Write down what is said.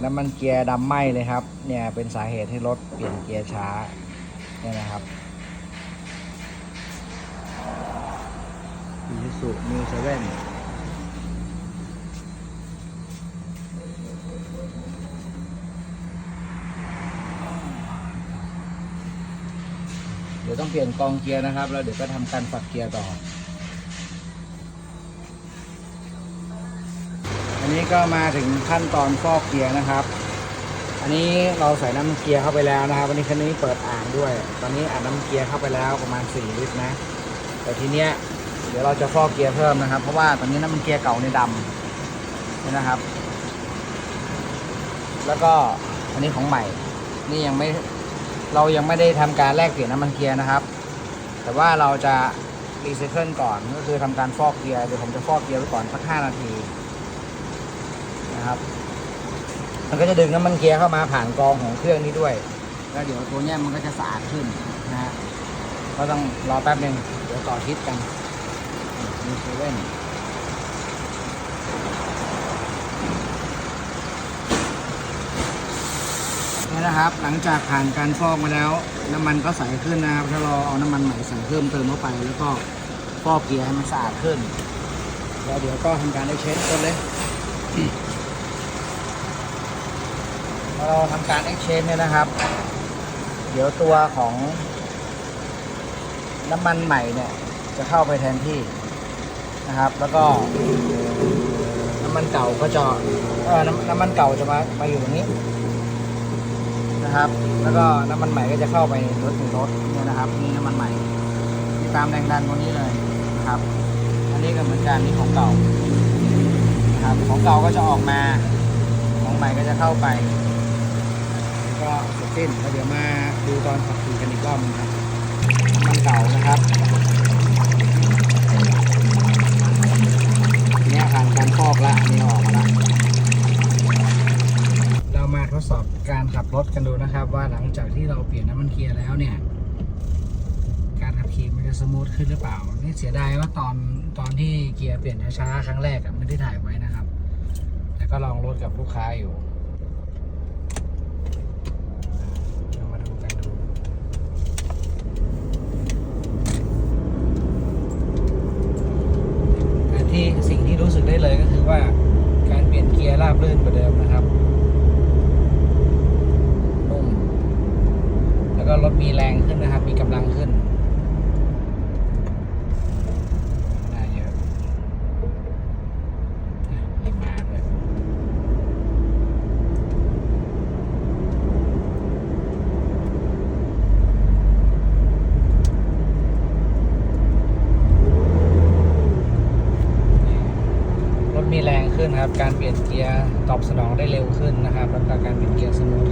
น้ำมันเกียร์ดำไหม้เลยครับ เนี่ยเป็นสาเหตุที่รถเปลี่ยนเกียร์ช้าเนี่ยนะครับอีซูซูมิวเซเว่นเดี๋ยวต้องเปลี่ยนกองเกียร์นะครับ แล้วเดี๋ยวก็ทำการฝักเกียร์ต่อ นนี้ก็มาถึงขั้นตอนฟอกเกียร์นะครับ อันนี้เราใส่น้ำมันเกียร์เข้าไปแล้วนะครับ วันนี้คันนี้เปิดอ่างด้วย ตอนนี้อัดน้ำมันเกียร์เข้าไปแล้วประมาณ 4 ลิตรนะ แต่ทีเนี้ยเดี๋ยวเราจะฟอกเกียร์เพิ่มนะครับ เพราะว่าตอนนี้น้ำมันเกียร์เก่าในดำนี่นะครับ แล้วก็อันนี้ของใหม่ นี่ยังไม่เรายังไม่ได้ทำการแลกเปลี่ยนน้ำมันเกียร์นะครับ แต่ว่าเราจะรีไซเคิลก่อนก็คือทำการฟอกเกียร์เดี๋ยวผมจะฟอกเกียร์ไว้ก่อนสัก 5 นาที นะครับ มันก็จะดึงน้ำมันเกียร์เข้ามาผ่านกรองของเครื่องนี้ด้วย แล้วเดี๋ยวตัวเนี้ยมันก็จะสะอาดขึ้นนะฮะก็ต้องรอแป๊บหนึ่งเดี๋ยวต่อทิศกันมีเซเว่นนี่นะครับ หลังจากผ่านการฟอกมาแล้ว น้ำมันก็ใสขึ้นนะครับถ้าเราเอาน้ำมันใหม่ใส่เพิ่มเติมเข้าไป แล้วก็ฟอกเกียร์ให้มันสะอาดขึ้นแล้วเดี๋ยวก็ทำการได้เช็ดต้นเลย เราทำการ exchange เนี่ยนะครับ เดี๋ยวตัวของน้ำมันใหม่เนี่ยจะเข้าไปแทนที่นะครับ แล้วก็น้ำมันเก่าก็จะเออน้ำน้ำมันเก่าจะมามาอยู่ตรงนี้นะครับ แล้วก็น้ำมันใหม่ก็จะเข้าไปรถหนึ่งรถเนี่ยนะครับนี่น้ำมันใหม่ที่ตามแรงดันตัวนี้เลยนะครับ อันนี้ก็เหมือนกันนี่ของเก่านะครับของเก่าก็จะออกมาของใหม่ก็จะเข้าไป เส้นแล้วเดี๋ยวมาดูตอนขับขี่กันอีกรอบนึงครับมันเก่านะครับเนี้ยผ่านการฟอกแล้วอันนี้ออกมาแล้วเรามาทดสอบการขับรถกันดูนะครับ ว่าหลังจากที่เราเปลี่ยนน้ำมันเกียร์แล้วเนี่ยการขับขี่มันจะสมูทขึ้นหรือเปล่า นี่เสียดายว่าตอนตอนที่เกียร์เปลี่ยนช้าๆครั้งแรกอะไม่ได้ถ่ายไว้นะครับ แต่ก็ลองรถกับลูกค้าอยู่ เรามาดูกันดูแต่ที่สิ่งที่รู้สึกได้เลยก็คือว่าการเราบรื่นกว่าเดิมนะครับนุ่มแล้วก็รถมีแรงขึ้นนะครับ มีกำลังขึ้นได้เยอะอะมีมาด้วย รถมีแรง ขึ้นครับ การเปลี่ยนเกียร์ตอบสนองได้เร็วขึ้นนะครับ แล้วก็การเปลี่ยนเกียร์สมูท